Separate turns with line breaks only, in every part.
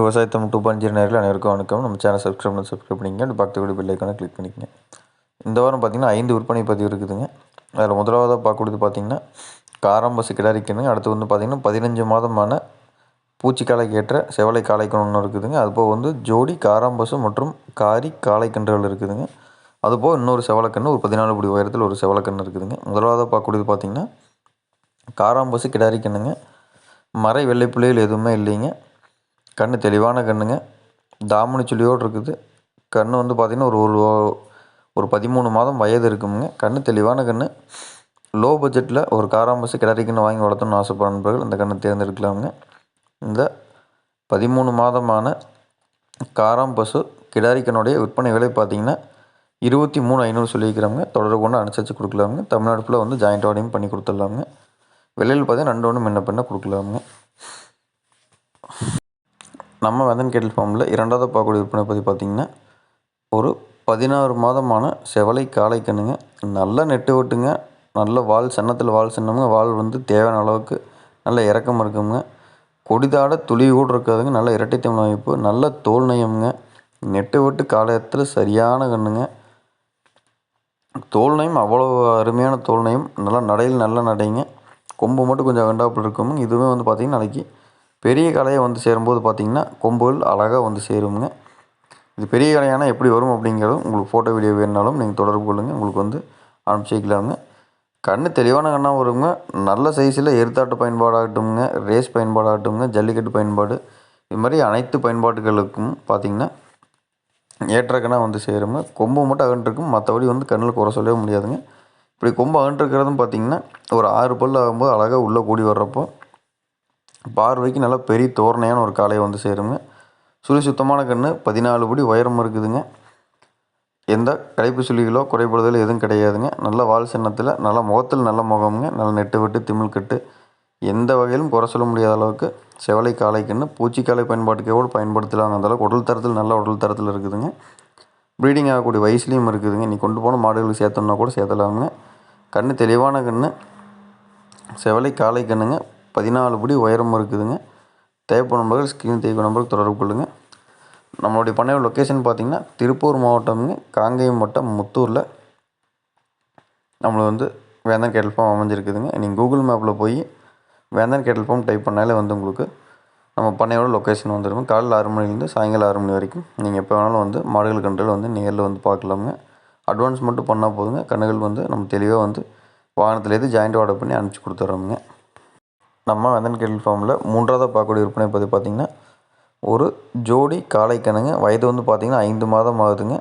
விவசாயத்தை two point zero நேரில் அனைவருக்கும் வணக்கம். நம்ம சேனல் சப்ஸ்கிரைப் பண்ணி சப்ஸ்கிரைப் பண்ணிக்கங்க. பக்கத்து வீடு பில்லைக்கான கிளிக் பண்ணிக்கங்க. இந்த வாரம் பார்த்தீங்கன்னா ஐந்து விற்பனை பதிவு இருக்குதுங்க. அதில் முதலாவதாக பார்க்கக்கூடியது பார்த்தீங்கன்னா காராம்பசு கிடாரிக்கணுங்க அடுத்து வந்து பார்த்தீங்கன்னா பதினஞ்சு மாதமான பூச்சிக்காலைக்கு ஏற்ற செவலை காளைக்கன்று ஒன்று இருக்குதுங்க. அதுபோக வந்து ஜோடி காராம்பசு மற்றும் காரி காளைக்கன்றுகள் இருக்குதுங்க. அதுபோக இன்னொரு செவலக்கன்று ஒரு பதினாலு படி உயரத்தில் ஒரு செவலக்கன்று இருக்குதுங்க. முதலாவதாக பார்க்கக்கூடியது பார்த்தீங்கன்னா காராம்பசு கிடாரிக்கணுங்க மறை வெள்ளைப்புள்ளிகள் எதுவுமே இல்லைங்க. கண் தெளிவான கண்ணுங்க. தாமணி சுழியோடு இருக்குது. கன்று வந்து பார்த்திங்கன்னா ஒரு ஒரு ஒரு பதிமூணு மாதம் வயது இருக்குங்க கண் தெளிவான கன்று லோ பட்ஜெட்டில் ஒரு காராம்பசு கிடாரிக்கன்று வாங்கி வளர்த்தணும்னு ஆசைப்படுற நண்பர்கள் இந்த கண்ணை தேர்ந்தெடுக்கலாமுங்க. இந்த பதிமூணு மாதமான காராம்பசு கிடாரிக்கனுடைய விற்பனை விலை பார்த்தீங்கன்னா இருபத்தி மூணு ஐநூறு சொல்லியிருக்கிறாங்க தொடர்பு கொண்டு அனுசரித்து கொடுக்கலாமுங்க. தமிழ்நாடு ஃபுல்லாக வந்து ஜாயிண்ட் ஆர்டரையும் பண்ணி கொடுத்துடலாமுங்க. விலையில் பார்த்தீங்கன்னா ரெண்டு ஒன்று முன்ன பின்ன கொடுக்கலாமுங்க. நம்ம வெந்தன் கேட்டில் ஃபார்மில் இரண்டாவது பார்க்கக்கூடிய விற்பனை பற்றி பார்த்திங்கன்னா ஒரு பதினாறு மாதமான செவலை காளை கண்ணுங்க. நல்லா நெட்டு விட்டுங்க நல்ல வால் சன்னத்தில் வால் சின்னமுங்க. வால் வந்து தேவையான அளவுக்கு நல்ல இறக்கம் இருக்குங்க. கொடிதாட துளி கூட இருக்காதுங்க. நல்ல இரட்டைத்தமிழ் அமைப்பு நல்ல தோல் நயமுங்க. நெட்டு விட்டு காலத்தில் சரியான கண்ணுங்க. தோல் நயம் அவ்வளோ அருமையான தோல் நயம். நல்லா நடையில் நல்ல நடைங்க. கொம்பு மட்டும் கொஞ்சம் அகண்டாப்பில் இருக்குங்க. இதுவுமே வந்து பார்த்திங்கன்னா நாளைக்கு பெரிய கலையை வந்து சேரும்போது பார்த்திங்கன்னா கொம்புகள் அழகாக வந்து சேருங்க இது பெரிய கலையான எப்படி வரும் அப்படிங்கிறதும் உங்களுக்கு ஃபோட்டோ வீடியோ வேணுனாலும் நீங்கள் தொடர்பு கொள்ளுங்கள் உங்களுக்கு வந்து அனுப்பிச்சிக்கலாங்க கண் தெளிவான கண்ணாக வருங்க. நல்ல சைஸில் எருத்தாட்டு பயன்பாடாகட்டும்ங்க. ரேஸ் பயன்பாடாகட்டும்ங்க. ஜல்லிக்கட்டு பயன்பாடு. இது மாதிரி அனைத்து பயன்பாடுகளுக்கும் பார்த்திங்கன்னா ஏற்ற கண்ணாக வந்து சேருங்க. கொம்பு மட்டும் அகன்றிருக்கும் மற்றபடி வந்து கண்ணில் குறை சொல்லவே முடியாதுங்க. இப்படி கொம்பு அகன்றிருக்கிறதும் பார்த்திங்கன்னா ஒரு ஆறு பல் ஆகும்போது அழகாக உள்ளே கூடி வர்றப்போ பார்வைக்கு நல்லா பெரிய தோரணையான ஒரு காளையை வந்து சேருங்க. சுழி சுத்தமான கண் பதினாலு படி உயரம் இருக்குதுங்க. எந்த களைப்பு சுழிகளோ குறைபடுதலோ எதுவும் கிடையாதுங்க. நல்ல வால் சின்னத்தில் நல்ல முகத்தில் நல்ல முகமுங்க. நல்ல நெட்டு விட்டு திமிழ் கட்டு. எந்த வகையிலும் குறை சொல்ல முடியாத அளவுக்கு செவலை காளைக்கன்று பூச்சிக்காலை பயன்பாட்டுக்கே கூட பயன்படுத்தலாம் அந்த அளவுக்கு உடல் தரத்தில் நல்ல உடல் தரத்தில் இருக்குதுங்க. ப்ரீடிங் ஆகக்கூடிய வயசுலேயும் இருக்குதுங்க. நீ கொண்டு போன மாடுகளுக்கு சேர்த்தோம்னா கூட சேர்த்தலாமுங்க கண் தெளிவான கண் செவலை காளை கண்ணுங்க. பதினாலு படி உயரமும் இருக்குதுங்க. தேவைப்படும் நண்பர்கள் ஸ்க்ரீன் தேவை நம்பருக்கு தொடர்பு கொள்ளுங்கள் நம்மளுடைய பண்ணையோட லொக்கேஷன் பார்த்திங்கன்னா திருப்பூர் மாவட்டம்ங்க. காங்கேயம் வட்டம் முத்தூரில். நம்மளை வந்து வேந்தன் கேட்டல் ஃபார்ம் அமைஞ்சிருக்குதுங்க. நீங்கள் கூகுள் மேப்பில் போய் வேந்தன் கேட்டல் ஃபார்ம் டைப் பண்ணாலே வந்து உங்களுக்கு நம்ம பண்ணையோட லொக்கேஷன் வந்துடும் காலையில் ஆறு மணிலேருந்து சாயங்காலம் ஆறு மணி வரைக்கும். நீங்கள் எப்போ வேணாலும் வந்து மாடுகள் கன்றுகள் வந்து நேரில் வந்து பார்க்கலாமுங்க. அட்வான்ஸ் மட்டும் பண்ணால் போதுங்க. கண்ணுகள் வந்து நம்ம தெளிவாக வந்து வாகனத்துலேருந்து ஜாயிண்ட் ஆர்டர் பண்ணி அனுப்பிச்சி கொடுத்துட்றோமுங்க நம்ம வெந்தன் கேட்டில் ஃபார்மில் மூன்றாவது பார்க்கக்கூடிய விற்பனை பற்றி பார்த்திங்கன்னா ஒரு ஜோடி காளைக்கணுங்க வயது வந்து பார்த்திங்கன்னா ஐந்து மாதம் ஆகுதுங்க.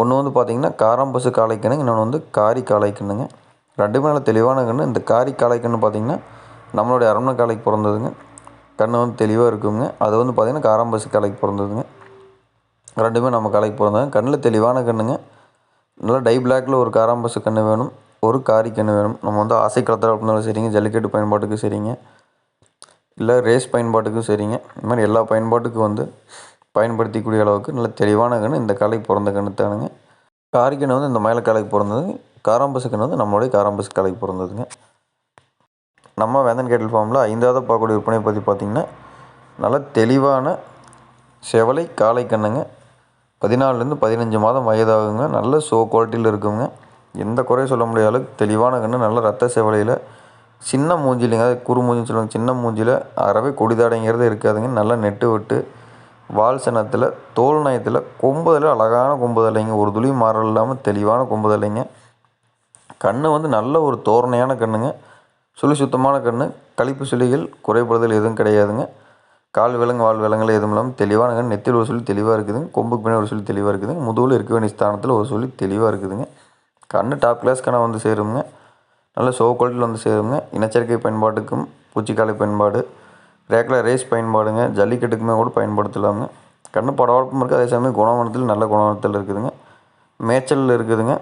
ஒன்று வந்து பார்த்திங்கன்னா காராம்பசு காளைக்கணுங்க இன்னொன்று வந்து காரி காளைக்கணுங்க ரெண்டுமே நல்ல தெளிவான கன்று இந்த காரி காளைக்கண்ணு பார்த்திங்கன்னா நம்மளுடைய அரண்மனை காளைக்கு பிறந்ததுங்க. கன்று வந்து தெளிவாக இருக்குங்க. அது வந்து பார்த்திங்கன்னா காராம்பசு காளைக்கு பிறந்ததுங்க. ரெண்டுமே நம்ம காளைக்கு பிறந்ததுங்க. கண்ணில் தெளிவான கண்ணுங்க. நல்லா டை பிளாக்கில் ஒரு காராம்பசு கன்று வேணும். ஒரு காரிக்கணு வேணும்? நம்ம வந்து ஆசை களத்தில் இருந்தாலும் சரிங்க. ஜல்லிக்கட்டு பயன்பாட்டுக்கும் சரிங்க. இல்லை ரேஸ் பயன்பாட்டுக்கும் சரிங்க. இந்த மாதிரி எல்லா பயன்பாட்டுக்கும் வந்து பயன்படுத்திக்கூடிய அளவுக்கு நல்ல தெளிவான கன்று இந்த காலைக்கு பிறந்த கன்று தானுங்க. காரிக்கணு வந்து இந்த மயில காலைக்கு பிறந்தது. காராம்பசு கன்று வந்து நம்மளுடைய காராம்பசு காலைக்கு பிறந்ததுங்க. நம்ம வேந்தன் கேட்டல் ஃபார்மில் ஐந்தாவது பார்க்கக்கூடிய விற்பனை பற்றி பார்த்திங்கன்னா நல்ல தெளிவான செவலை காளை கண்ணுங்க. பதினாலுலேருந்து பதினஞ்சு மாதம் வயதாகுங்க. நல்ல ஷோ குவாலிட்டியில் இருக்குங்க. எந்த குறையும் சொல்ல முடியாத அளவுக்கு தெளிவான கன்று நல்ல ரத்த செவலையில் சின்ன மூஞ்சிலிங்க குறு மூஞ்சின்னு சொல்லுவாங்க சின்ன மூஞ்சியில் அறவே கொடிதாடைங்கிறது இருக்காதுங்க. நல்லா நெட்டு விட்டு வால் சனத்தில் தோல் நயத்தில் கொம்புதல அழகான கொம்புதலைங்க. ஒரு துளி மாறல் இல்லாமல் தெளிவான கொம்புதலைங்க. கண் வந்து நல்ல ஒரு தோரணையான கண்ணுங்க. சுழி சுத்தமான கண் கழிப்பு சுழிகள் குறைபடுதல் எதுவும் கிடையாதுங்க. கால் விலங்கு வால் விலங்குல எதுவும் இல்லாமல் தெளிவான கண் நெத்தில் ஒரு சொல்லி தெளிவாக இருக்குதுங்க. கொம்புக்கு பின்னாடி ஒரு சொல்லி தெளிவாக இருக்குதுங்க. முதுகில் இருக்க வேண்டிய ஸ்தானத்தில் ஒரு சொல்லி தெளிவாக இருக்குதுங்க. கண் டாப் கிளாஸ் கணை வந்து சேருங்க. நல்ல சோ குவாலிட்டியில் வந்து சேருங்க. இனச்சரிக்கை பயன்பாட்டுக்கும் பூச்சிக்காலை பயன்பாடு ரேக்கில் ரேஸ் பயன்பாடுங்க ஜல்லிக்கட்டுக்குமே கூட பயன்படுத்தலாங்க. கன்று படவழப்பும் இருக்குது அதே சமயம் குணவனத்தில் நல்ல குணவனத்தில் இருக்குதுங்க. மேய்ச்சலில் இருக்குதுங்க.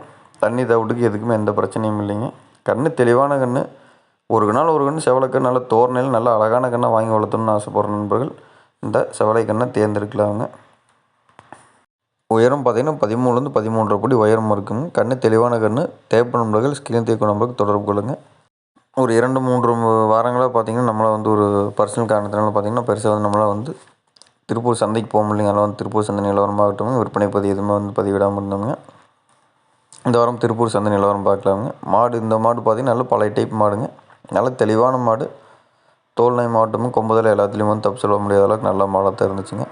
தண்ணி தவிட்டுக்கு எதுக்குமே எந்த பிரச்சனையும் இல்லைங்க. கண் தெளிவான கண் ஒரு நாள் ஒரு கண் செவலைக்கண் நல்ல தோரணையில் நல்ல அழகான கண்ணை வாங்கி வளர்த்தணும்னு ஆசைப்படுற நண்பர்கள் இந்த செவலை கண்ணை தேர்ந்தெடுக்கலாங்க. உயரம் பார்த்தீங்கன்னா பதிமூணுலேருந்து பதிமூன்றரை படி உயரம் இருக்குங்க கண் தெளிவான கண் தேப்ப நம்பர்கள் ஸ்கிரீன் தேய்க்கும் நம்பருக்கு தொடர்பு கொள்ளுங்கள் ஒரு இரண்டு மூன்று வாரங்களாக பார்த்திங்கன்னா நம்மளை வந்து ஒரு பர்சனல் காரணத்தினால பார்த்திங்கன்னா பெருசாக வந்து நம்மளால் வந்து திருப்பூர் சந்தைக்கு போக முடியலைங்க. அதனால் வந்து திருப்பூர் சந்தை நிலவரமாகட்டும் விற்பனை பதிவு எதுவுமே வந்து பதிவிடாமல் இருந்தோங்க இந்த வாரம் திருப்பூர் சந்தை நிலவரம் பார்க்கலாமுங்க. மாடு இந்த மாடு பார்த்தீங்கன்னா நல்ல பழைய டைப் மாடுங்க. நல்ல தெளிவான மாடு. தோல்நாய் மாவட்டமும் கொம்புதல் எல்லாத்துலேயும் வந்து தப்பு சொல்ல முடியாத அளவுக்கு நல்ல மாடாக தான் இருந்துச்சுங்க.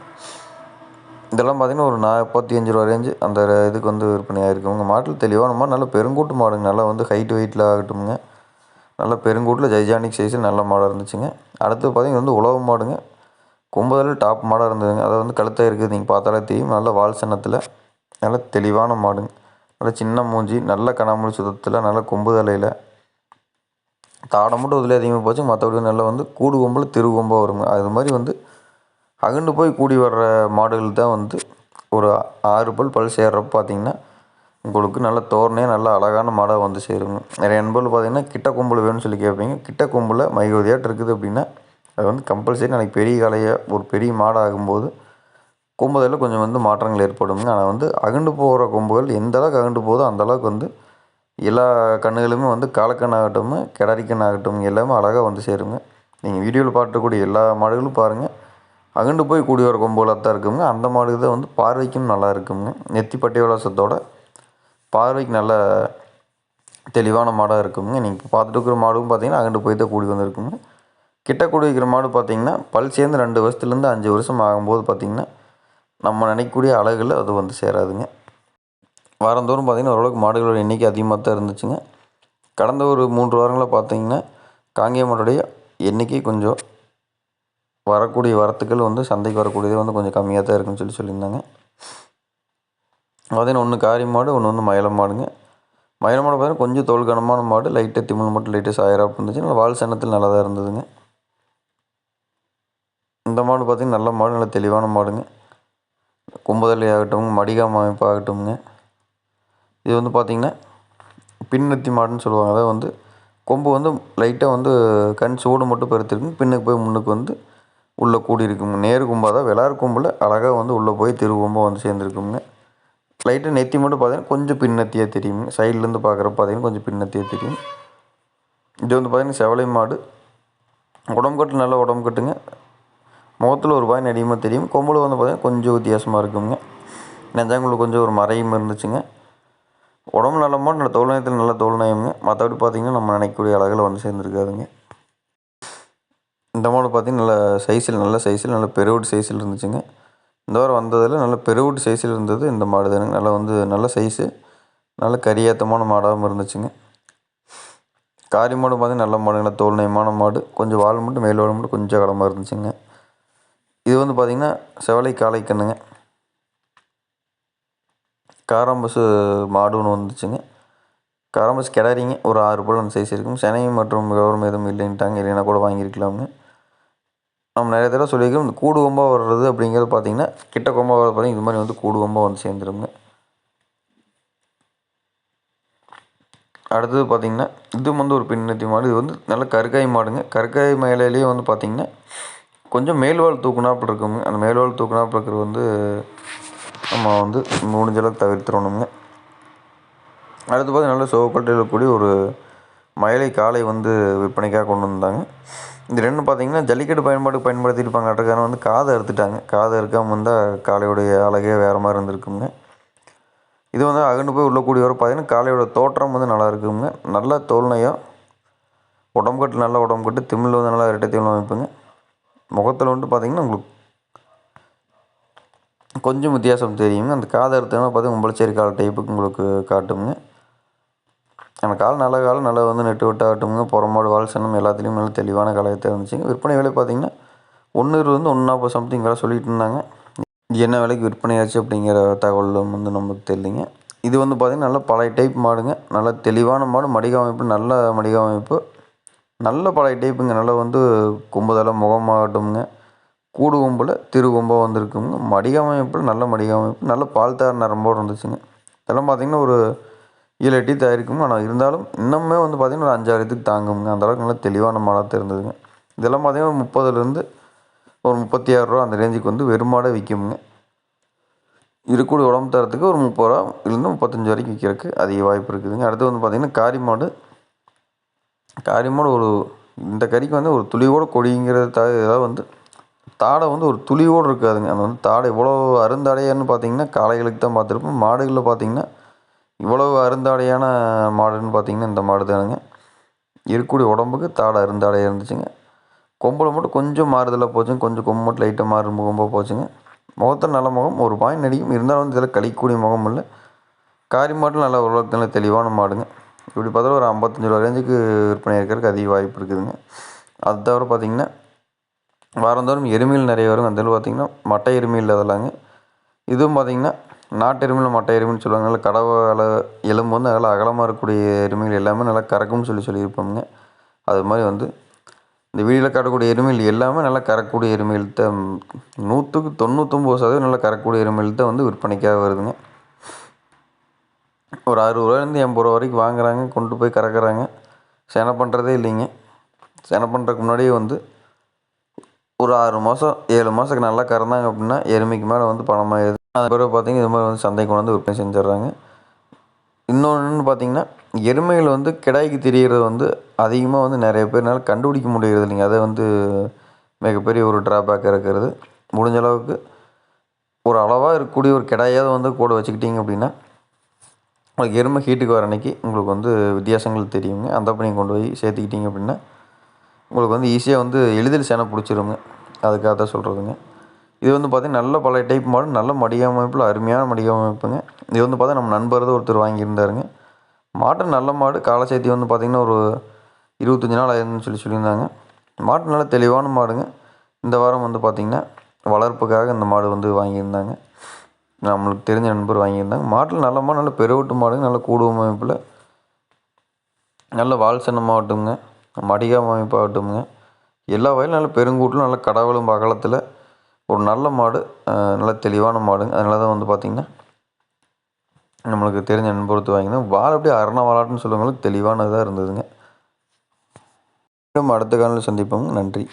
இதெல்லாம் பார்த்தீங்கன்னா ஒரு நாற்பத்தி அஞ்சு ரூபா ரேஞ்சு அந்த இதுக்கு வந்து விற்பனையாக இருக்குதுங்க மாட்டில் தெளிவான மாடு நல்ல பெருங்கூட்டு மாடுங்க. நல்லா வந்து ஹைட் வெயிட்டில் ஆகட்டும்ங்க. நல்ல பெருங்கூட்டில் ஜைஜானிக் சைஸில் நல்ல மாடாக இருந்துச்சுங்க. அடுத்து பார்த்தீங்கன்னா வந்து உழவு மாடுங்க. கொம்புதல் டாப் மாடாக இருந்ததுங்க. அதை வந்து கழுத்தாக இருக்குது. நீங்கள் பார்த்தாலே தெரியும். நல்ல வால் சின்னத்தில் நல்ல தெளிவான மாடுங்க. நல்ல சின்ன மூஞ்சி நல்ல கனாமூலி சுத்தத்தில் நல்ல கொம்பு தலையில். தாடை மட்டும் இதில் அதிகமாக போச்சு. மற்றபடி நல்லா வந்து கூடு கொம்பில் திரு கொம்பாக வருங்க. அது மாதிரி வந்து அகண்டு போய் கூடி வர்ற மாடுகள் தான் வந்து ஒரு ஆறு பல் பல் சேர்றப்ப பார்த்தீங்கன்னா உங்களுக்கு நல்ல தோரணையாக நல்ல அழகான மாடாக வந்து சேருங்க. நிறைய நண்பர்கள் பார்த்தீங்கன்னா கிட்ட கொம்பில் வேணும்னு சொல்லி கேட்பீங்க. கிட்ட கொம்பில் மைகோதியாட்டு இருக்குது அப்படின்னா அது வந்து கம்பல்சரி நாளைக்கு பெரிய காளையாக ஒரு பெரிய மாடாகும்போது கொம்புதில் கொஞ்சம் வந்து மாற்றங்கள் ஏற்படுங்க. ஆனால் வந்து அகண்டு போகிற கொம்புகள் எந்த அளவுக்கு அகண்டு போதோ அந்த அளவுக்கு வந்து எல்லா கண்ணுகளுமே வந்து காலக்கண்ணாகட்டும் கிடாரிக்கண்ணாகட்டும் எல்லாமே அழகாக வந்து சேருங்க. நீங்கள் வீடியோவில் பார்க்கக்கூடிய எல்லா மாடுகளும் பாருங்கள் அகண்டு போய் கூடி வர கொம்புகளாக தான் இருக்குங்க. அந்த மாடு தான் வந்து பார்வைக்கும் நல்லா இருக்குங்க. நெத்தி பட்டை விலாசத்தோட பார்வைக்கு நல்ல தெளிவான மாடாக இருக்குங்க. நீங்கள் இப்போ பார்த்துட்டு இருக்கிற மாடும் பார்த்தீங்கன்னா அகண்டு போய் தான் கூடி வந்துருக்குங்க. கிட்ட கூடி வைக்கிற மாடு பார்த்தீங்கன்னா பல் சேர்ந்து ரெண்டு வருஷத்துலேருந்து அஞ்சு வருஷம் ஆகும்போது பார்த்திங்கன்னா நம்ம நினைக்கக்கூடிய அழகில் அது வந்து சேராதுங்க. வாரந்தோறும் பார்த்தீங்கன்னா ஓரளவுக்கு மாடுகளோட எண்ணிக்கை அதிகமாக தான் இருந்துச்சுங்க. கடந்த ஒரு மூன்று வாரங்களாக பார்த்தீங்கன்னா காங்கேயம் மாட்டுடைய எண்ணிக்கை கொஞ்சம் வரக்கூடிய வரத்துக்கள் வந்து சந்தைக்கு வரக்கூடியது வந்து கொஞ்சம் கம்மியாக தான் இருக்குன்னு சொல்லி சொல்லியிருந்தாங்க. அதே ஒன்று காரி மாடு ஒன்று வந்து மயில மாடுங்க. மயில மாடு பார்த்தீங்கன்னா கொஞ்சம் தோல் கனமான மாடு. லைட்டாக திமிழ் மட்டும் லைட்டாக சாயராக இருந்துச்சு. நல்லா வால் சனத்தில் நல்லா தான் இருந்ததுங்க. இந்த மாடு பார்த்திங்கன்னா நல்ல மாடு நல்ல தெளிவான மாடுங்க. கும்பதலை ஆகட்டும் மடிகாம அமைப்பு ஆகட்டும்ங்க. இது வந்து பார்த்திங்கன்னா பின்னத்தி மாடுன்னு சொல்லுவாங்க. அதாவது வந்து கொம்பு வந்து லைட்டாக வந்து கண் சூடு மட்டும் பெருத்திருக்கும் பின்னுக்கு போய் முன்னுக்கு வந்து உள்ளே கூடி இருக்குங்க நேரு கொம்பாக தான் விளாறு கொம்பில் அழகாக வந்து உள்ளே போய் திரு வந்து சேர்ந்துருக்குங்க லைட்டாக நெத்தி மட்டும் பார்த்தீங்கன்னா கொஞ்சம் பின்னத்தியாக தெரியுங்க சைட்லேருந்து பார்க்குறப்ப பார்த்தீங்கன்னா கொஞ்சம் பின்னத்தியாக தெரியும். இது வந்து பார்த்திங்கன்னா செவலை மாடு. உடம்பு கட்டு நல்லா உடம்பு கட்டுங்க. முகத்தில் ஒரு பாய் அதிகமாக தெரியும். கொம்பில் வந்து பார்த்திங்கன்னா கொஞ்சம் வித்தியாசமாக இருக்குங்க. நெஞ்சாங்குள்ள கொஞ்சம் ஒரு மறையும் இருந்துச்சுங்க. உடம்பு நல்ல மாடு நல்ல தோல் நயத்தில் நல்ல தோல் நயம்ங்க. மற்றபடி பார்த்திங்கன்னா நம்ம நினைக்கக்கூடிய அழகில் வந்து சேர்ந்துருக்காதுங்க. இந்த மாடு பார்த்திங்கன்னா நல்ல சைஸில் நல்ல சைஸில் நல்ல பெருவுட் சைஸில் இருந்துச்சுங்க. இந்த வாரம் வந்ததில் நல்ல பெருவுட் சைஸில் இருந்தது. இந்த மாடு தானுங்க. நல்லா வந்து நல்ல சைஸு நல்ல கரியேத்தமான மாடாகவும் இருந்துச்சுங்க. காரி மாடு பார்த்திங்கன்னா நல்ல மாடுங்களா தோல் நயமான மாடு கொஞ்சம் வால் மட்டும் மேல் வால் மட்டும் கொஞ்சம் கடமாக இருந்துச்சுங்க. இது வந்து பார்த்திங்கன்னா செவலை காளை கண்ணுங்க. காராம்பசு மாடு ஒன்று வந்துச்சுங்க. காராம்பஸ் கிடாரிங்க. ஒரு ஆறு போல் அந்த சைஸ் இருக்கும். சென்னை மற்றும் கவர்மெண்ட் எதுவும் இல்லைன்ட்டாங்க. இல்லைன்னா கூட வாங்கியிருக்கலாமுங்க. நம்ம நிறைய தடவை சொல்லியிருக்கோம் இந்த கூடு கொம்பாக வர்றது அப்படிங்கிறது பார்த்திங்கன்னா கிட்ட கொம்பாக வர்றது பார்த்திங்கன்னா இது மாதிரி வந்து கூடு கொம்பாக வந்து சேர்ந்துருங்க. அடுத்தது பார்த்திங்கன்னா இது வந்து ஒரு பின்னத்தி மாடு. இது வந்து நல்ல கருக்காய் மாடுங்க. கருக்காய் மேலேயே வந்து பார்த்திங்கன்னா கொஞ்சம் மேல்வால் தூக்குனாப்பில் இருக்குங்க. அந்த மேல்வால் தூக்குனாப்பில் இருக்கிறது வந்து நம்ம வந்து முடிஞ்ச அளவுக்கு தவிர்த்துடணுங்க. அடுத்து பார்த்து நல்ல சிவப்பட்டையில் இருக்கக்கூடிய ஒரு மயிலை காளை வந்து விற்பனைக்காக கொண்டு வந்தாங்க. இது ரெண்டும் பார்த்தீங்கன்னா ஜல்லிக்கட்டு பயன்பாடு பயன்படுத்தியிருப்பாங்க அட்டக்காரன் வந்து காதை அறுத்துட்டாங்க. காதை அறுக்காமல் வந்தால் காளையோடைய அழகே வேறு மாதிரி இருந்திருக்குங்க. இது வந்து அகண்டு போய் உள்ள கூடி வர பார்த்தீங்கன்னா காளையோட தோற்றம் வந்து நல்லா இருக்குங்க. நல்ல தோல்நயம் உடம்பு கட்டு நல்லா உடம்பு கட்டு. திமிழ் வந்து நல்லா இரட்டை திமிழ் அமைப்புங்க. முகத்தில் வந்துட்டு பார்த்தீங்கன்னா உங்களுக்கு கொஞ்சம் வித்தியாசம் தெரியுங்க. அந்த காதை அறுத்தோம்னா பார்த்தீங்கன்னா உம்பளச்சேரி கால டைப்புக்கு உங்களுக்கு காட்டுங்க. அந்த கால் நல்ல கால் நல்லா வந்து நெட்டு விட்டாகட்டுங்க புறமாடு வால் சனம் எல்லாத்துலேயும் நல்ல தெளிவான கலையத்தை இருந்துச்சுங்க. விற்பனை விலை பார்த்தீங்கன்னா ஒன்று இருபது ஒன்று நாற்பது சம்திங் வேலை சொல்லிட்டு இருந்தாங்க. என்ன விலைக்கு விற்பனை ஆச்சு அப்படிங்கிற தகவலும் வந்து நமக்கு தெரியலிங்க. இது வந்து பார்த்திங்கன்னா நல்ல பழைய டைப் மாடுங்க. நல்ல தெளிவான மாடு மடிக அமைப்பு நல்ல மடிக அமைப்பு நல்ல பழைய டைப்புங்க நல்லா வந்து கும்புதலை முகமாகட்டும்ங்க. கூடு கும்பில் திரு கும்பாக வந்திருக்குங்க. மடிக அமைப்பில் நல்ல மடிக அமைப்பு நல்ல பால் தார் நரம்போடு இருந்துச்சுங்க. இதெல்லாம் பார்த்திங்கன்னா ஒரு ஏழு எட்டு தயாரிக்கும்? ஆனால் இருந்தாலும் இன்னுமே வந்து பார்த்திங்கன்னா ஒரு அஞ்சாறு இதுக்கு தாங்குங்க அந்தளவுக்கு நல்லா தெளிவான மாடாக தெரிஞ்சதுங்க இதெல்லாம் பார்த்திங்கன்னா ஒரு முப்பதுலேருந்து ஒரு முப்பத்தி ஆறுரூவா அந்த ரேஞ்சுக்கு வந்து வெறும் மாடே விற்குமுங்க இருக்கக்கூடிய உடம்பு தரத்துக்கு ஒரு முப்பது ரூபா இருந்து முப்பத்தஞ்சு வரைக்கும் விற்கிறதுக்கு அதிக வாய்ப்பு இருக்குதுங்க. அடுத்து வந்து பார்த்திங்கன்னா காரி மாடு. காரி மாடு ஒரு இந்த கறிக்கு வந்து ஒரு துளியோட கொடிங்கிறது தா ஏதாவது வந்து தாடை வந்து ஒரு துளியோடு இருக்காதுங்க. அந்த வந்து தாடை எவ்வளோ அருந்தாடையான்னு பார்த்தீங்கன்னா காளைகளுக்கு தான் பார்த்துருப்போம் மாடுகளில் பார்த்தீங்கன்னா இவ்வளவு அருந்தாடையான மாடுன்னு பார்த்தீங்கன்னா இந்த மாடு தானுங்க. இருக்கக்கூடிய உடம்புக்கு தாடை அருந்தாடையாக இருந்துச்சுங்க. கொம்பில் மட்டும் கொஞ்சம் மாறுதலாக போச்சுங்க. கொஞ்சம் கொம்பு மட்டும் லைட்டாக மாறு கொம்பாக போச்சுங்க. முகத்தில் நல்ல முகம் ஒரு பாயிண்ட் நடிக்கும் இருந்தாலும் வந்து இதில் கழிக்கக்கூடிய முகம் இல்லை. காரி மாட்டில் நல்லா ஓரளவுக்கு நல்ல தெளிவான மாடுங்க. இப்படி பார்த்தா ஒரு ஐம்பத்தஞ்சு ரூபா ரேஞ்சுக்கு விற்பனை இருக்கிறதுக்கு அதிக வாய்ப்பு இருக்குதுங்க. அது தவிர பார்த்திங்கன்னா வாரந்தோறும் எருமையில் நிறைய வரும். அந்த பார்த்திங்கன்னா மட்டை எருமையில் அதெல்லாங்க. இதுவும் பார்த்தீங்கன்னா நாட்டு எருமையில் மட்டை எருமைன்னு சொல்லுவாங்க. நல்லா கடவை எலும்பு வந்து நல்லா அகலமாக இருக்கக்கூடிய எருமைகள் எல்லாமே நல்லா கறக்கும்னு சொல்லி சொல்லியிருப்போங்க. அது மாதிரி வந்து இந்த வீடியோவில் காட்டக்கூடிய எருமைகள் எல்லாமே நல்லா கறக்கக்கூடிய எருமைகள் தான் நூற்றுக்கு தொண்ணூத்தொம்பது சதவீதம் நல்லா கறக்கக்கூடிய எருமைகள் தான் வந்து விற்பனைக்காக வருதுங்க. ஒரு அறுபது ரூபாயிலேருந்து எண்பது ரூபா வரைக்கும் வாங்குறாங்க கொண்டு போய் கறக்குறாங்க. செனை பண்ணுறதே இல்லைங்க. செனை பண்ணுறதுக்கு முன்னாடியே வந்து ஒரு ஆறு மாதம் ஏழு மாதத்துக்கு நல்லா கறந்தாங்க அப்படின்னா எருமைக்கு மேலே வந்து பணமாகிடுது அது பிறகு பார்த்திங்கன்னா இது மாதிரி வந்து சந்தைக்கு கொண்டு வந்து விற்பனை செஞ்சிடுறாங்க. இன்னொன்று பார்த்தீங்கன்னா எருமைகள் வந்து கிடாய்க்கு தெரிகிறது வந்து அதிகமாக வந்து நிறைய பேர்னால கண்டுபிடிக்க முடிகிறது இல்லைங்க அதை வந்து மிகப்பெரிய ஒரு ட்ராபேக்காக இருக்கிறது. முடிஞ்ச அளவுக்கு ஒரு அளவாக இருக்கக்கூடிய ஒரு கிடாயாவது வந்து கூட வச்சுக்கிட்டிங்க அப்படின்னா உங்களுக்கு எருமை ஹீட்டுக்கு வர அன்னைக்கு உங்களுக்கு வந்து வித்தியாசங்கள் தெரியுங்க. அந்த பணியை கொண்டு போய் சேர்த்துக்கிட்டிங்க அப்படின்னா உங்களுக்கு வந்து ஈஸியாக வந்து எளிதில் சேனை பிடிச்சிருங்க. அதுக்காக தான் சொல்கிறதுங்க இது வந்து பார்த்திங்கன்னா நல்ல பழைய டைப் மாடு நல்ல மடியமைப்பில் அருமையான மடியமைப்புங்க இது வந்து பார்த்தா நம்ம நண்பர் தான் ஒருத்தர் வாங்கியிருந்தாருங்க. மாட்டு நல்ல மாடு காலை சேர்த்தி வந்து பார்த்திங்கன்னா ஒரு இருபத்தஞ்சி நாள் ஆயிருந்துன்னு சொல்லி சொல்லியிருந்தாங்க. மாட்டு நல்ல தெளிவான மாடுங்க. இந்த வாரம் வந்து பார்த்திங்கன்னா வளர்ப்புக்காக இந்த மாடு வந்து வாங்கியிருந்தாங்க. நம்மளுக்கு தெரிஞ்ச நண்பர் வாங்கியிருந்தாங்க. மாட்டில் நல்ல மாடு நல்ல பெருவட்டு மாடுங்க நல்ல கூடு அமைப்பில் நல்ல வால் சின்னமாகட்டுங்க அமைப்பு அமைப்பாகட்டுங்க எல்லா வயலும் நல்ல பெருங்கூட்டிலும் நல்ல கடவுளும் பகலத்தில் ஒரு நல்ல மாடு நல்ல தெளிவான மாடுங்க. அதனால தான் வந்து பார்த்திங்கன்னா நம்மளுக்கு தெரிஞ்ச நண்பருத்து வாங்கினா வாழ் அப்படியே அரண வாழாட்டுன்னு சொல்லுவங்களுக்கு தெளிவானதாக இருந்ததுங்க. அடுத்த காலையில் சந்திப்போங்க நன்றி.